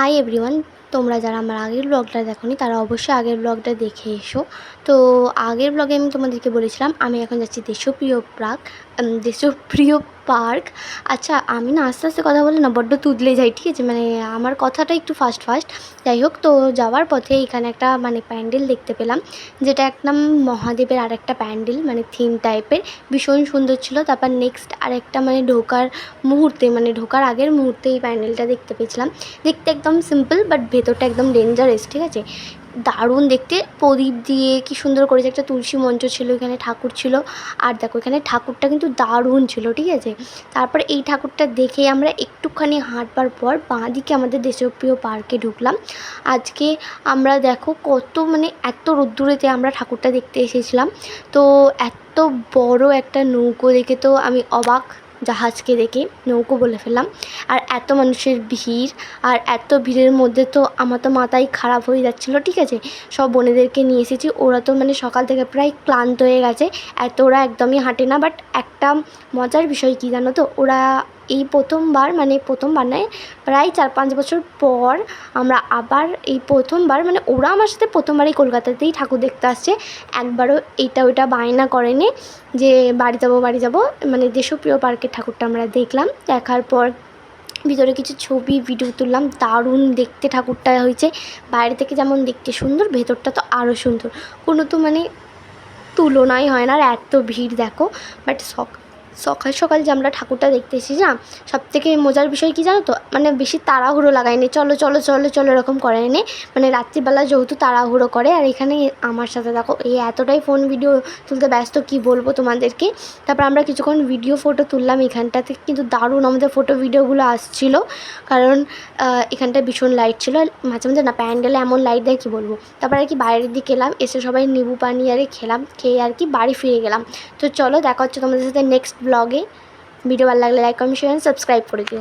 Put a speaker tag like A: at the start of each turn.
A: Hi everyone তোমরা যারা আমার আগের ব্লগটা দেখোনি, তারা অবশ্যই আগের ব্লগটা দেখে এসো। তো আগের ব্লগে আমি তোমাদেরকে বলেছিলাম, আমি এখন যাচ্ছি দেশপ্রিয় প্রাক দেশপ্রিয় পার্ক। আচ্ছা আমি না আস্তে আস্তে কথা বলে না, বড্ড তুদলে যাই, ঠিক আছে? মানে আমার কথাটা একটু ফাস্ট ফাস্ট যাই হোক, তো যাওয়ার পথে এখানে একটা মানে প্যান্ডেল দেখতে পেলাম। যেটা একদম মহাদেবের আর একটা প্যান্ডেল মানে থিম টাইপের ভীষণ সুন্দর ছিল। তারপর নেক্সট আরেকটা মানে ঢোকার মুহূর্তে মানে ঢোকার আগের মুহূর্তে এই প্যান্ডেলটা দেখতে পেয়েছিলাম। দেখতে একদম সিম্পল বাট ভেতরটা একদম ডেঞ্জারাস ঠিক আছে? দারুণ দেখতে। প্রদীপ দিয়ে কি সুন্দর করেছে একটা তুলসী মঞ্চ ছিল, এখানে ঠাকুর ছিল। আর দেখো, এখানে ঠাকুরটা কিন্তু দারুণ ছিল, ঠিক আছে? তারপর এই ঠাকুরটা দেখে আমরা একটুখানি হাঁটবার পর বাঁ দিকে আমাদের দেশপ্রিয় পার্কে ঢুকলাম। আজকে আমরা দেখো কত মানে এত রোদ্দুরেতে আমরা ঠাকুরটা দেখতে এসেছিলাম। তো এত বড় একটা নৌকো দেখে তো আমি অবাক। জাহাজকে দেখে নৌকো বলে ফেললাম। আর এত মানুষের ভিড় আর এত ভিড়ের মধ্যে তো আমার তো মাথাই খারাপ হয়ে যাচ্ছিল, ঠিক আছে? সব বোনেদেরকে নিয়ে এসেছি। ওরা তো মানে সকাল থেকে প্রায় ক্লান্ত হয়ে গেছে। এত ওরা একদমই হাঁটে না বাট একটা মজার বিষয় কী জানো তো? ওরা এই প্রথমবার মানে প্রথমবার নয়, প্রায় চার পাঁচ বছর পর আমরা আবার এই প্রথমবার মানে ওরা আমার সাথে প্রথমবার এই কলকাতাতেই ঠাকুর দেখতে আসছে। একবারও এইটা ওইটা বায়না করেনি যে বাড়ি যাব বাড়ি যাব। মানে দেশপ্রিয় পার্কের ঠাকুরটা আমরা দেখলাম, দেখার পর ভিতরে কিছু ছবি ভিডিও তুললাম, দারুণ দেখতে ঠাকুরটা হয়েছে। বাইরে থেকে যেমন দেখতে সুন্দর, ভেতরটা তো আরও সুন্দর। কোনো তো মানে তুলনাই হয় না আর এত ভিড় দেখো। বাট সক সকাল সকাল যে আমরা ঠাকুরটা দেখতে এসেছিলাম না সব থেকে মজার বিষয় কী জানো তো? মানে বেশি তাড়াহুড়ো লাগায়নি চলো চলো চলো চলো এরকম করেনি মানে রাত্রিবেলা যেহেতু তাড়াহুড়ো করে আর এখানে আমার সাথে দেখো এই এতটাই ফোন ভিডিও তুলতে ব্যস্ত কি বলব তোমাদেরকে? তারপর আমরা কিছুক্ষণ ভিডিও ফটো তুললাম এখানটাতে কিন্তু দারুণ আমাদের ফটো ভিডিওগুলো আসছিল। কারণ আহ, এখানটায় ভীষণ লাইট ছিল মাঝে মাঝে না প্যান্ডেলে এমন লাইট দেয় কী বলব? তারপর আর কি বাইরের দিকে এলাম এসে সবাই নিবু পানি আরে খেলাম খেয়ে আর কি বাড়ি ফিরে গেলাম। তো চলো দেখা হচ্ছে তোমাদের সাথে নেক্সট ব্লগে ভিডিও ভালো লাগলে লাইক কমেন্ট শেয়ার সাবস্ক্রাইব করে দিও।